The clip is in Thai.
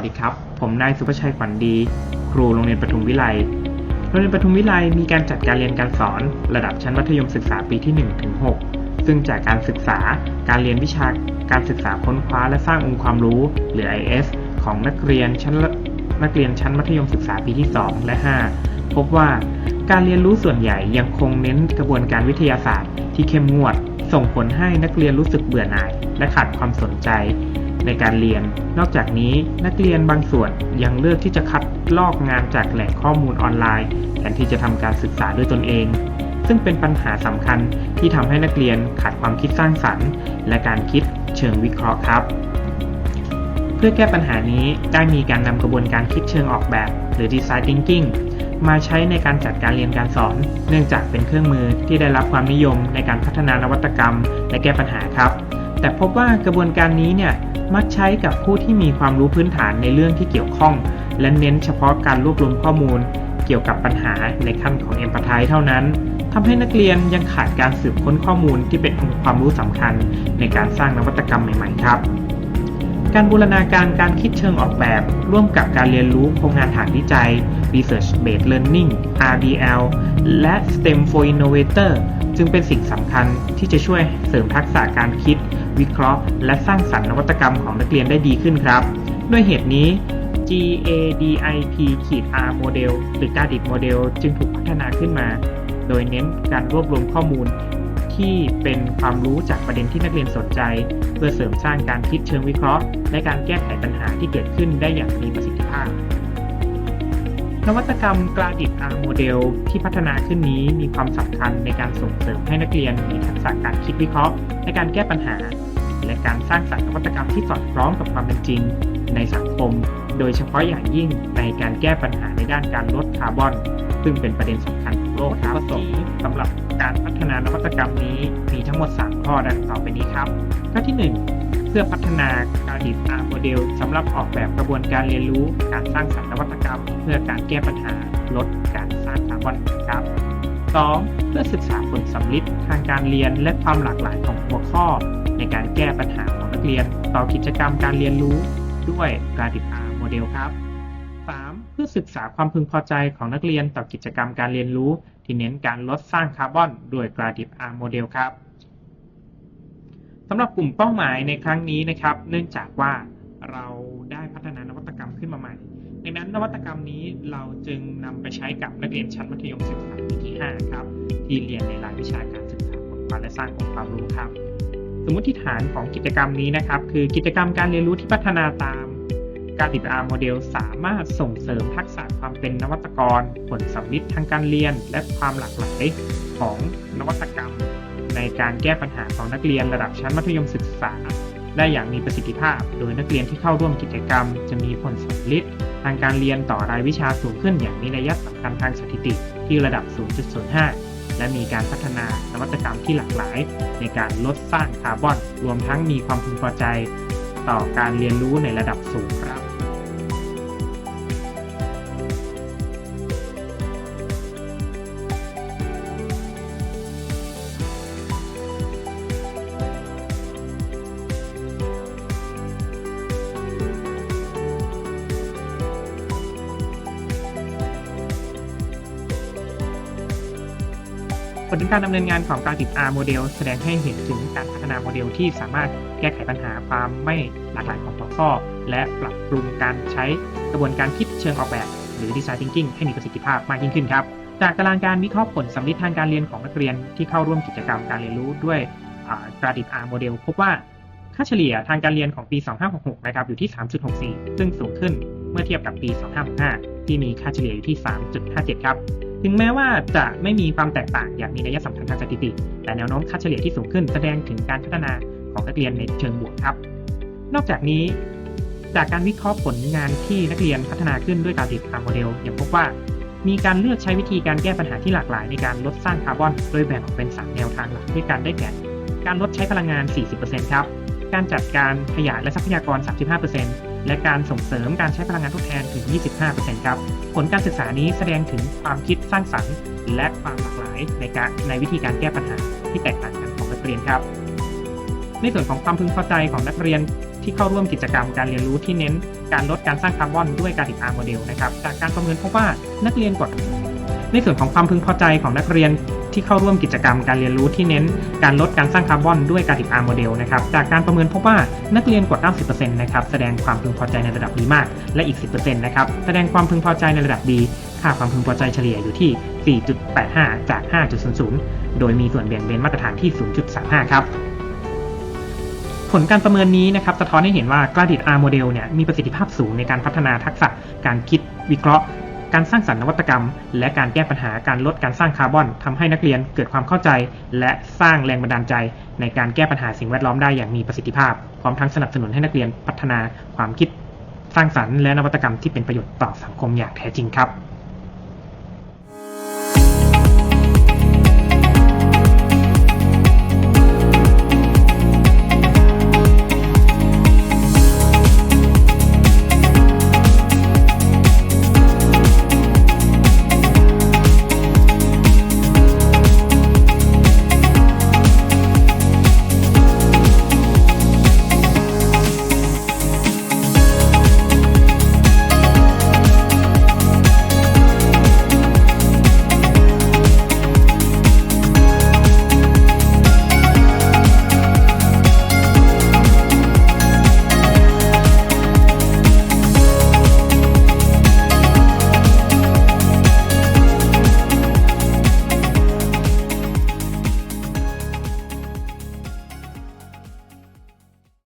วัสดีครับ ผมนายสุภชัยขวัญดี ครูโรงเรียนปทุมวิไล โรงเรียนปทุมวิไลมีการจัดการเรียนการสอน ระดับชั้นมัธยมศึกษาปีที่1ถึง6ซึ่งจากการศึกษา การเรียนวิชา การศึกษาค้นคว้าและสร้างองค์ความรู้ หรือ IS ของนักเรียนชั้นนักเรียนชั้นมัธยมศึกษาปีที่ 2 และ 5 พบว่าการเรียนรู้ส่วนใหญ่ยังคงเน้นกระบวนการวิทยาศาสตร์ ที่เข้มงวด ส่งผลให้นักเรียนรู้สึกเบื่อหน่าย และขาดความสนใจ ในการเรียน นอกจากนี้นักเรียนบางส่วนยังเลือกที่จะคัดลอกงานจากแหล่งข้อมูลออนไลน์แทนที่จะทำการศึกษาด้วยตนเอง ซึ่งเป็นปัญหาสำคัญที่ทำให้นักเรียนขาดความคิดสร้างสรรค์ และการคิดเชิงวิเคราะห์ครับ เพื่อแก้ปัญหานี้ได้มีการนำกระบวนการคิดเชิงออกแบบ หรือ Design Thinking มาใช้ในการจัดการเรียนการสอน เนื่องจากเป็นเครื่องมือที่ได้รับความนิยมในการพัฒนานวัตกรรม และแก้ปัญหาครับ แต่พบว่ากระบวนการนี้เนี่ย มักใช้กับผู้ที่มีความรู้พื้นฐานในเรื่องที่เกี่ยวข้อง และเน้นเฉพาะการรวบรวมข้อมูล เกี่ยวกับปัญหาในขั้นของเอมพัตไทเท่านั้นทำให้นักเรียนยังขาดการสืบค้นข้อมูลที่เป็นองค์ความรู้สำคัญ ในการสร้างนวัตกรรมใหม่ๆครับ การบูรณาการการคิดเชิงออกแบบ ร่วมกับการเรียนรู้โครงงานฐานวิจัย Research Based Learning RBL และ STEM for Innovator จึงเป็นสิ่งสำคัญที่จะช่วยเสริมทักษะการคิด วิเคราะห์ และสร้างสรรค์นวัตกรรมของนักเรียนได้ดีขึ้นครับ ด้วยเหตุนี้ GADIP-R Model หรือ GADIP Model จึงถูกพัฒนาขึ้นมา โดยเน้นการรวบรวมข้อมูล ที่เป็นความรู้จากประเด็นที่นักเรียนสนใจ เพื่อเสริมสร้างการคิดเชิงวิเคราะห์ และการแก้ไขปัญหาที่เกิดขึ้นได้อย่างมีประสิทธิภาพ นวัตกรรมกราดิก R Model ที่พัฒนาขึ้นนี้มีความสำคัญในการส่งเสริมให้นักเรียนมีทักษะการคิดวิเคราะห์ในการแก้ปัญหา และการสร้างสรรค์นวัตกรรมที่สอดคล้องกับความเป็นจริง ในสังคม โดยเฉพาะอย่างยิ่งในการแก้ปัญหาในด้านการลดคาร์บอน ซึ่งเป็นประเด็นสำคัญของโลกครับประสงค์สำหรับการพัฒนานวัตกรรมนี้มีทั้งหมด 3 ข้อดังต่อไปนี้ครับ ข้อที่ 1 เพื่อพัฒนาการดิบ R Model สำหรับออกแบบกระบวนการเรียนรู้ การสร้างสรรค์นวัตกรรม เพื่อการแก้ปัญหาลดการสร้างคาร์บอนครับ 2. เพื่อศึกษาผลสำลิดทางการเรียนและความหลากหลายของหัวข้อ ในการแก้ปัญหาของนักเรียน ต่อกิจกรรมการเรียนรู้ ด้วยการดิบ R Model ครับ 3. เพื่อศึกษาความพึงพอใจของนักเรียนต่อกิจกรรมการเรียนรู้ ที่เน้นการลดสร้างคาร์บอนด้วยกราดิบ R Model ครับ สำหรับกลุ่มเป้าหมายในครั้งนี้นะครับ เนื่องจากว่าเราได้พัฒนานวัตกรรมขึ้นมาใหม่ดังนั้นนวัตกรรมนี้เราจึงนำไปใช้กับนักเรียนชั้นมัธยมศึกษาปีที่ 5 ครับ ที่เรียนในรายวิชาการศึกษาค้นคว้าและสร้างองค์ความรู้ครับ สมมติฐานของกิจกรรมนี้นะครับ คือกิจกรรมการเรียนรู้ที่พัฒนาตามการติด R โมเดลสามารถส่งเสริมทักษะความเป็นนวัตกร ผลสัมฤทธิ์ทางการเรียน และความหลากหลายของนวัตกรรม ในการแก้ปัญหาของนักเรียนระดับชั้นมัธยมศึกษา ได้อย่างมีประสิทธิภาพ โดยนักเรียนที่เข้าร่วมกิจกรรม จะมีผลสัมฤทธิ์ทางการเรียนต่อรายวิชาสูงขึ้นอย่างมีนัยสำคัญทางสถิติที่ระดับ 0.05 และมีการพัฒนานวัตกรรมที่หลากหลาย ในการลดสร้างคาร์บอน รวมทั้งมีความพึงพอใจ ต่อการเรียนรู้ในระดับสูงครับ ผลการดำเนินงานของการติด R โมเดลแสดงให้เห็นถึงการพัฒนาโมเดลที่สามารถแก้ไขปัญหาความไม่หลากหลายของหัวข้อ และปรับปรุงการใช้กระบวนการคิดเชิงออกแบบ หรือ Design Thinking ให้มีประสิทธิภาพมากยิ่งขึ้นครับ จากตารางการวิเคราะห์ผลสำลิดทางการเรียนของนักเรียนที่เข้าร่วมกิจกรรมการเรียนรู้ด้วยกราดิต R โมเดลพบว่าค่าเฉลี่ยทางการเรียนของปี 2566 นะครับอยู่ที่ 3.64 ซึ่งสูงขึ้นเมื่อเทียบกับปี 2565 ที่มีค่าเฉลี่ยอยู่ที่ 3.57 ครับ ถึงแม้ว่าจะไม่มีความแตกต่างอย่างมีนัยสำคัญทางสถิติ แต่แนวโน้มค่าเฉลี่ยที่สูงขึ้นแสดงถึงการพัฒนาของนักเรียนในเชิงบวกครับ นอกจากนี้ จากการวิเคราะห์ผลงานที่นักเรียนพัฒนาขึ้นด้วยการติดตามโมเดลยังพบว่า มีการเลือกใช้วิธีการแก้ปัญหาที่หลากหลายในการลดสร้างคาร์บอน โดยแบ่งออกเป็น 3 แนวทางหลักด้วยกันได้แก่การลดใช้พลังงาน 40%ครับ การจัดการขยะและทรัพยากร 35% และการส่งเสริมการใช้พลังงานทดแทนถึง 25%ครับ ผลการศึกษานี้แสดงถึงความคิดสร้างสรรค์ และความหลากหลายในการในวิธีการแก้ปัญหาที่แตกต่างกันของนักเรียนครับ ในส่วนของความพึงพอใจของนักเรียนที่เข้าร่วมกิจกรรมการเรียนรู้ที่เน้น การลดการสร้างคาร์บอนด้วยการติดตามโมเดลนะครับ จากการประเมินพบว่านักเรียนกด ในส่วนของความพึงพอใจของนักเรียนที่เข้าร่วมกิจกรรมการเรียนรู้ที่เน้นการลดการสร้างคาร์บอนด้วยการติด R โมเดลนะครับจากการประเมินพบว่านักเรียนกว่า 90%นะครับแสดงความพึงพอใจในระดับดีมาก และอีก 10%นะครับแสดงความพึงพอใจในระดับดีค่าความพึงพอใจเฉลี่ยอยู่ที่ 4.85 จาก 5.00 โดยมีส่วนเบี่ยงเบนมาตรฐานที่ 0.35 ครับผลการประเมินนี้นะครับสะท้อนให้เห็นว่ากล้าดิด R โมเดลเนี่ยมีประสิทธิภาพสูงในการพัฒนาทักษะการคิดวิเคราะห์ การสร้างสรรค์นวัตกรรม และการแก้ปัญหาการลดการสร้างคาร์บอนทำให้นักเรียนเกิดความเข้าใจ และสร้างแรงบันดาลใจ ในการแก้ปัญหาสิ่งแวดล้อมได้อย่างมีประสิทธิภาพ พร้อมทั้งสนับสนุนให้นักเรียนพัฒนาความคิด สร้างสรรค์และนวัตกรรมที่เป็นประโยชน์ต่อสังคมอย่างแท้จริงครับ